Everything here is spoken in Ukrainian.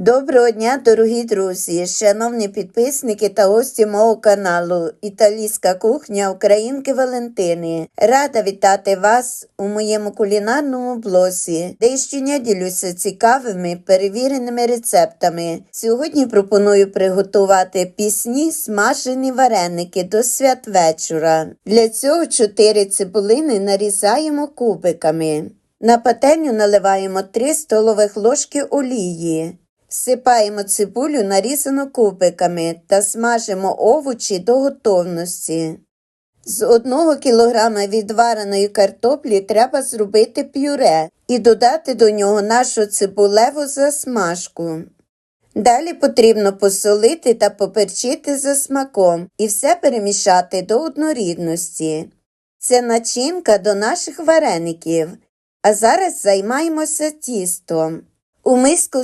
Доброго дня, дорогі друзі, шановні підписники та гості мого каналу Італійська кухня Українки Валентини. Рада вітати вас у моєму кулінарному блозі, де щодня ділюся цікавими перевіреними рецептами. Сьогодні пропоную приготувати пісні смажені вареники до святвечора. Для цього 4 цибулини нарізаємо кубиками. На пательню наливаємо 3 столових ложки олії. Всипаємо цибулю нарізану кубиками та смажимо овочі до готовності. З 1 кг відвареної картоплі треба зробити пюре і додати до нього нашу цибулеву засмажку. Далі потрібно посолити та поперчити за смаком і все перемішати до однорідності. Це начинка до наших вареників. А зараз займаємося тістом. У миску